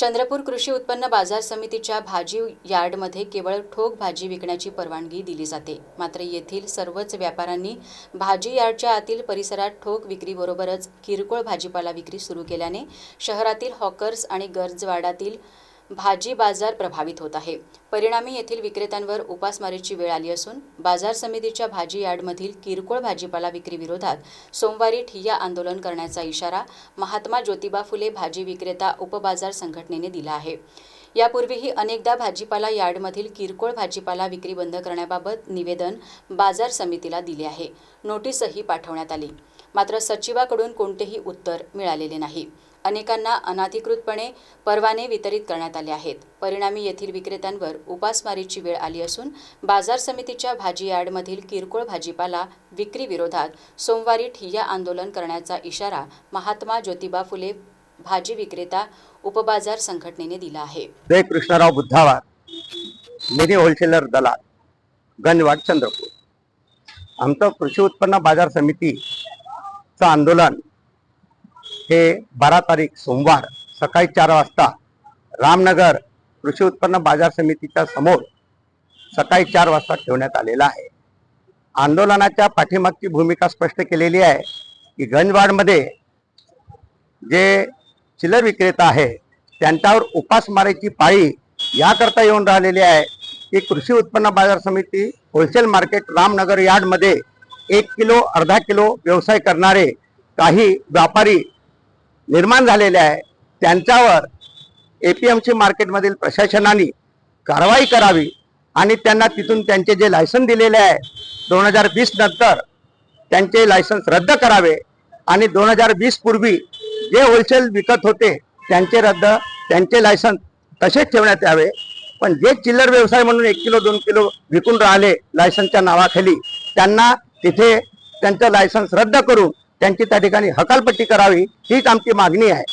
चंद्रपूर कृषी उत्पन्न बाजार समितीच्या भाजी यार्डमध्ये केवळ ठोक भाजी विकण्याची परवानगी दिली जाते. मात्र येथील सर्वच व्यापाऱ्यांनी भाजी यार्डच्या आतील परिसरात ठोक विक्रीबरोबरच किरकोळ भाजीपाला विक्री सुरू केल्याने शहरातील हॉकर्स आणि गरजवाडातील भाजी बाजार प्रभावित होत आहे. परिणामी येथील विक्रेत्यांवर उपासमारीची वेळ आली असून बाजार समितीच्या भाजी यार्डमधील किरकोळ भाजीपाला विक्री विरोधात सोमवारी ठिय्या आंदोलन करण्याचा इशारा महात्मा ज्योतिबा फुले भाजी विक्रेता उपबाजार संघटनेने दिला आहे. यापूर्वीही अनेकदा भाजीपाला यार्डमधील किरकोळ भाजीपाला विक्री बंद करण्याबाबत निवेदन बाजार समितीला दिले आहे. नोटीसही पाठवण्यात आली. मात्र सचिवाकडून कोणतेही उत्तर मिळालेले नाही. अनेकांना अनाधिकृतपणे परवाने वितरित करण्यात आले आहेत. परिणामी येथील विक्रेत्यांवर उपासमारीची वेळ आली असून बाजार समितीच्या भाजी यार्डमधील किरकोळ भाजीपाला विक्री विरोधात सोमवारी ठिय्या आंदोलन करण्याचा इशारा महात्मा ज्योतिबा फुले भाजी विक्रेता उपबाजार संघटनेने दिला आहे. जय कृष्णराव बुद्धावार मिनी होलसेलर दलाल गंजवाड चंद्रपूर. आमचं कृषी उत्पन्न बाजार समितीचं आंदोलन हे बारा तारीख सोमवार सकाळी चार वाजता रामनगर कृषी उत्पन्न बाजार समितीच्या समोर सकाळी चार वाजता ठेवण्यात आलेला आहे. आंदोलनाच्या पाठीमागची भूमिका स्पष्ट केलेली आहे की गंजवाडमध्ये जे चिल्लर विक्रेता आहे त्यांच्यावर उपासमारेची पाळी याकरता येऊन राहिलेली आहे की कृषी उत्पन्न बाजार समिती होलसेल मार्केट रामनगर यार्डमध्ये एक किलो अर्धा किलो व्यवसाय करणारे काही व्यापारी निर्माण झालेले आहे. त्यांच्यावर ए पी एमची मार्केटमधील प्रशासनाने कारवाई करावी आणि त्यांना तिथून त्यांचे जे लायसन दिलेले आहे दोन हजार वीस नंतर त्यांचे लायसन्स रद्द करावे आणि दोन हजार वीस पूर्वी जे होलसेल विकत होते त्यांचे रद्द त्यांचे लायसन्स तसेच ठेवण्यात यावे. पण जे चिल्लर व्यवसाय म्हणून एक किलो दोन किलो विकून राहिले लायसन्सच्या नावाखाली त्यांना तिथे त्यांचं लायसन्स रद्द करून त्यांची त्या ठिकाणी हकालपट्टी करावी हीच आमची मागणी आहे.